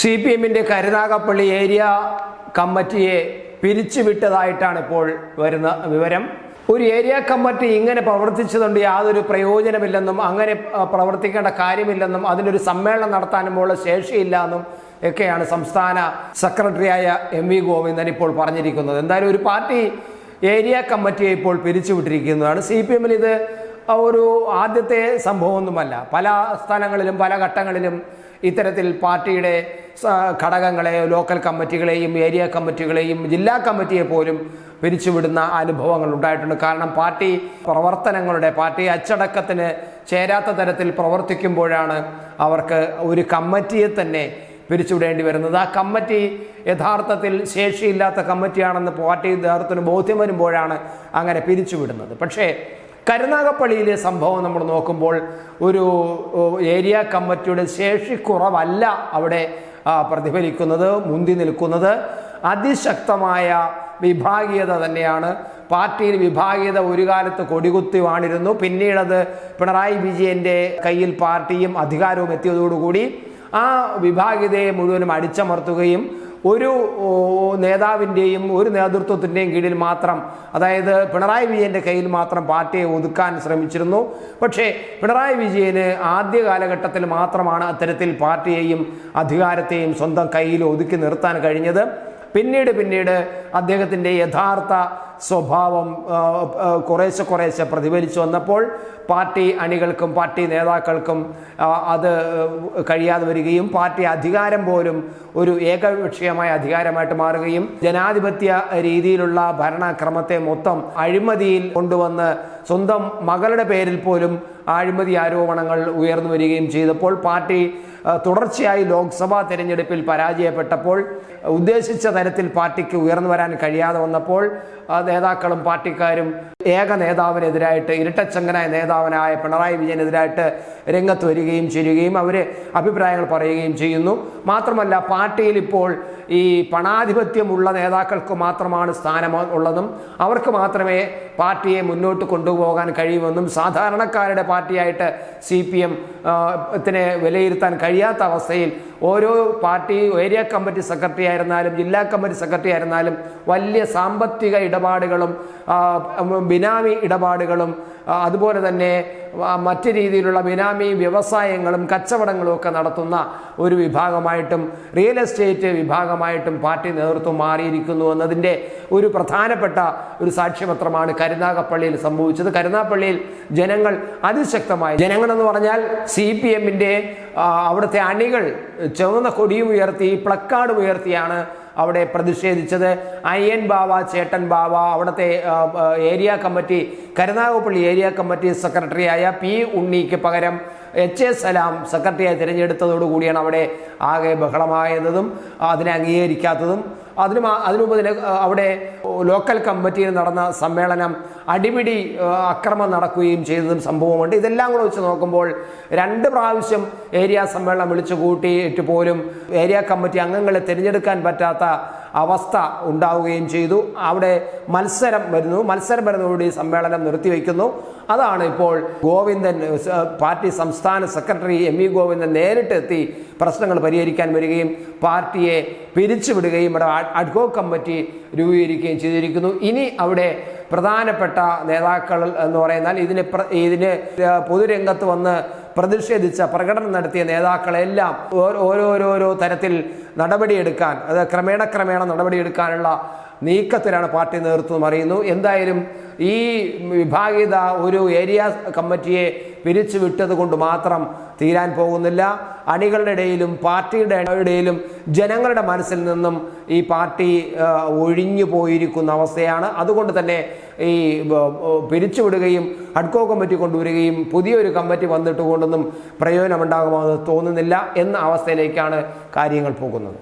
C P എമ്മിന്റെ Karunagappally area കമ്മിറ്റിയെ പിരിച്ചുവിട്ടതായിട്ടാണ് ഇപ്പോൾ വരുന്ന വിവരം. ഒരു ഏരിയ കമ്മിറ്റി ഇങ്ങനെ പ്രവർത്തിച്ചതുകൊണ്ട് യാതൊരു പ്രയോജനമില്ലെന്നും അങ്ങനെ പ്രവർത്തിക്കേണ്ട കാര്യമില്ലെന്നും അതിനൊരു സമ്മേളനം നടത്താനുമുള്ള ശേഷിയില്ല എന്നും ഒക്കെയാണ് സംസ്ഥാന സെക്രട്ടറിയായ എം വി ഗോവിന്ദൻ ഇപ്പോൾ പറഞ്ഞിരിക്കുന്നത്. എന്തായാലും ഒരു പാർട്ടി ഏരിയ കമ്മിറ്റിയെ ഇപ്പോൾ പിരിച്ചുവിട്ടിരിക്കുന്നതാണ്. സി പി എമ്മിൽ ഇത് ഒരു ആദ്യത്തെ സംഭവമൊന്നുമല്ല. പല സ്ഥലങ്ങളിലും പല ഘട്ടങ്ങളിലും ഇത്തരത്തിൽ പാർട്ടിയുടെ ഘടകങ്ങളെ ലോക്കൽ കമ്മിറ്റികളെയും ഏരിയ കമ്മിറ്റികളെയും ജില്ലാ കമ്മിറ്റിയെ പോലും പിരിച്ചുവിടുന്ന അനുഭവങ്ങൾ ഉണ്ടായിട്ടുണ്ട്. കാരണം പാർട്ടി പ്രവർത്തനങ്ങളുടെ പാർട്ടി അച്ചടക്കത്തിന് ചേരാത്ത തരത്തിൽ പ്രവർത്തിക്കുമ്പോഴാണ് അവർക്ക് ഒരു കമ്മിറ്റിയെ തന്നെ പിരിച്ചുവിടേണ്ടി വരുന്നത്. ആ കമ്മിറ്റി യഥാർത്ഥത്തിൽ ശേഷിയില്ലാത്ത കമ്മിറ്റിയാണെന്ന് പാർട്ടി നേതൃത്വത്തിന് ബോധ്യം വരുമ്പോഴാണ് അങ്ങനെ പിരിച്ചുവിടുന്നത്. പക്ഷേ കരുനാഗപ്പള്ളിയിലെ സംഭവം നമ്മൾ നോക്കുമ്പോൾ ഒരു ഏരിയ കമ്മിറ്റിയുടെ ശേഷിക്കുറവല്ല അവിടെ പ്രതിഫലിക്കുന്നത് മുന്തി നിൽക്കുന്നത്. അതിശക്തമായ വിഭാഗീയത തന്നെയാണ്. പാർട്ടിയിൽ വിഭാഗീയത ഒരു കാലത്ത് കൊടികുത്തി വാണിരുന്നു. പിന്നീടത് പിണറായി വിജയന്റെ കയ്യിൽ പാർട്ടിയും അധികാരവും എത്തിയതോടുകൂടി ആ വിഭാഗീയതയെ മുഴുവനും അടിച്ചമർത്തുകയും ഒരു നേതാവിന്റെയും ഒരു നേതൃത്വത്തിന്റെയും കീഴിൽ മാത്രം അതായത് പിണറായി വിജയന്റെ കയ്യിൽ മാത്രം പാർട്ടിയെ ഒതുക്കാൻ ശ്രമിച്ചിരുന്നു. പക്ഷേ പിണറായി വിജയന് ആദ്യ കാലഘട്ടത്തിൽ മാത്രമാണ് അത്തരത്തിൽ പാർട്ടിയെയും അധികാരത്തെയും സ്വന്തം കയ്യിൽ ഒതുക്കി നിർത്താൻ കഴിഞ്ഞത്. പിന്നീട് പിന്നീട് അദ്ദേഹത്തിന്റെ യഥാർത്ഥ സ്വഭാവം കുറേശ്ശെ കുറേശ്ശെ പ്രതിഫലിച്ചു വന്നപ്പോൾ പാർട്ടി അണികൾക്കും പാർട്ടി നേതാക്കൾക്കും അത് കഴിയാതെ വരികയും പാർട്ടി അധികാരം പോലും ഒരു ഏകപക്ഷീയമായ അധികാരമായിട്ട് മാറുകയും ജനാധിപത്യ രീതിയിലുള്ള ഭരണക്രമത്തെ മൊത്തം അഴിമതിയിൽ കൊണ്ടുവന്ന് സ്വന്തം മകളുടെ പേരിൽ പോലും അഴിമതി ആരോപണങ്ങൾ ഉയർന്നു വരികയും ചെയ്തപ്പോൾ പാർട്ടി തുടർച്ചയായി ലോക്സഭാ തെരഞ്ഞെടുപ്പിൽ പരാജയപ്പെട്ടപ്പോൾ ഉദ്ദേശിച്ച തരത്തിൽ പാർട്ടിക്ക് ഉയർന്നു വരാൻ കഴിയാതെ വന്നപ്പോൾ നേതാക്കളും പാർട്ടിക്കാരും ഏക നേതാവിനെതിരായിട്ട് ഇരട്ടച്ചങ്കനായ നേതാവിനായ പിണറായി വിജയനെതിരായിട്ട് രംഗത്ത് വരികയും ചെയ്യുകയും അവർ അഭിപ്രായങ്ങൾ പറയുകയും ചെയ്യുന്നു. മാത്രമല്ല പാർട്ടിയിൽ ഇപ്പോൾ ഈ പണാധിപത്യമുള്ള നേതാക്കൾക്ക് മാത്രമാണ് സ്ഥാനം ഉള്ളതും അവർക്ക് മാത്രമേ പാർട്ടിയെ മുന്നോട്ട് കൊണ്ടുപോകാൻ കഴിയുമെന്നും സാധാരണക്കാരുടെ പാർട്ടിയായിട്ട് സി പി എം ത്തിനെ വിലയിരുത്താൻ കഴിയാത്ത അവസ്ഥയിൽ ഓരോ പാർട്ടി ഏരിയ കമ്മിറ്റി സെക്രട്ടറി ആയിരുന്നാലും ജില്ലാ കമ്മിറ്റി സെക്രട്ടറി ആയിരുന്നാലും വലിയ സാമ്പത്തിക ഇടപാടുകളും ബിനാമി ഇടപാടുകളും അതുപോലെ തന്നെ മറ്റ് രീതിയിലുള്ള ബിനാമി വ്യവസായങ്ങളും കച്ചവടങ്ങളും ഒക്കെ നടത്തുന്ന ഒരു വിഭാഗമായിട്ടും റിയൽ എസ്റ്റേറ്റ് വിഭാഗമായിട്ടും പാർട്ടി നേതൃത്വം മാറിയിരിക്കുന്നു എന്നതിന്റെ ഒരു പ്രധാനപ്പെട്ട ഒരു സാക്ഷ്യപത്രമാണ് കരുനാഗപ്പള്ളിയിൽ സംഭവിച്ചത്. കരുനാഗപ്പള്ളിയിൽ ജനങ്ങൾ അതിശക്തമായി ജനങ്ങളെന്ന് പറഞ്ഞാൽ സി പി എമ്മിന്റെ അവിടുത്തെ അണികൾ ചുവന്ന കൊടിയും ഉയർത്തി പ്ലക്കാർഡും ഉയർത്തിയാണ് അവിടെ പ്രതിഷേധിച്ചത്. അയ്യൻ ബാവ ചേട്ടൻ ബാവ അവിടുത്തെ area committee Karunagappally area committee സെക്രട്ടറിയായ പി ഉണ്ണിക്ക് പകരം എച്ച് എസ് സലാം സെക്രട്ടറിയായി തിരഞ്ഞെടുത്തതോടുകൂടിയാണ് അവിടെ ആകെ ബഹളമായതും അതിനെ അംഗീകരിക്കാത്തതും. അതിന് അതിനുമുമ്പ് അതിനു മുമ്പ് ഇതിന് അവിടെ ലോക്കൽ കമ്മിറ്റിയിൽ നടന്ന സമ്മേളനം അടിപിടി അക്രമം നടക്കുകയും ചെയ്തതും സംഭവമുണ്ട്. ഇതെല്ലാം കൂടെ വെച്ച് നോക്കുമ്പോൾ രണ്ട് പ്രാവശ്യം ഏരിയ സമ്മേളനം വിളിച്ചു കൂട്ടിയിട്ട് പോലും ഏരിയ കമ്മിറ്റി അംഗങ്ങളെ തിരഞ്ഞെടുക്കാൻ പറ്റാത്ത അവസ്ഥ ഉണ്ടാവുകയും ചെയ്തു. അവിടെ മത്സരം വരുന്നു. മത്സരം വരുന്നതോടുകൂടി സമ്മേളനം നിർത്തിവെക്കുന്നു അതാണ് ഇപ്പോൾ ഗോവിന്ദൻ പാർട്ടി സംസ്ഥാന സെക്രട്ടറി എം വി ഗോവിന്ദൻ നേരിട്ട് എത്തി പ്രശ്നങ്ങൾ പരിഹരിക്കാൻ വരികയും പാർട്ടിയെ പിരിച്ചുവിടുകയും ഇവിടെ അഡ്ഹോ കമ്മിറ്റി രൂപീകരിക്കുകയും ചെയ്തിരിക്കുന്നു. ഇനി അവിടെ പ്രധാനപ്പെട്ട നേതാക്കൾ എന്ന് പറയുന്നാൽ ഇതിന് ഇതിന് പൊതുരംഗത്ത് വന്ന് പ്രതിഷേധിച്ച പ്രകടനം നടത്തിയ നേതാക്കളെല്ലാം ഓരോരോരോ തരത്തിൽ നടപടിയെടുക്കാൻ അത് ക്രമേണ ക്രമേണ നടപടിയെടുക്കാനുള്ള നീക്കത്തിലാണ് പാർട്ടി നേതൃത്വം അറിയുന്നു. എന്തായാലും ഈ വിഭാഗീയത ഒരു ഏരിയ കമ്മിറ്റിയെ പിരിച്ചു വിട്ടത് കൊണ്ട് മാത്രം തീരാൻ പോകുന്നില്ല. അണികളുടെ ഇടയിലും പാർട്ടിയുടെ ഇടയിലും ജനങ്ങളുടെ മനസ്സിൽ നിന്നും ഈ പാർട്ടി ഒഴിഞ്ഞു പോയിരിക്കുന്ന അവസ്ഥയാണ്. അതുകൊണ്ട് തന്നെ ഈ പിരിച്ചുവിടുകയും അഡ്കോ കമ്മിറ്റി കൊണ്ടുവരികയും പുതിയൊരു കമ്മിറ്റി വന്നിട്ട് കൊണ്ടൊന്നും പ്രയോജനമുണ്ടാകുമെന്ന് തോന്നുന്നില്ല എന്ന അവസ്ഥയിലേക്കാണ് കാര്യങ്ങൾ പോകുന്നത്.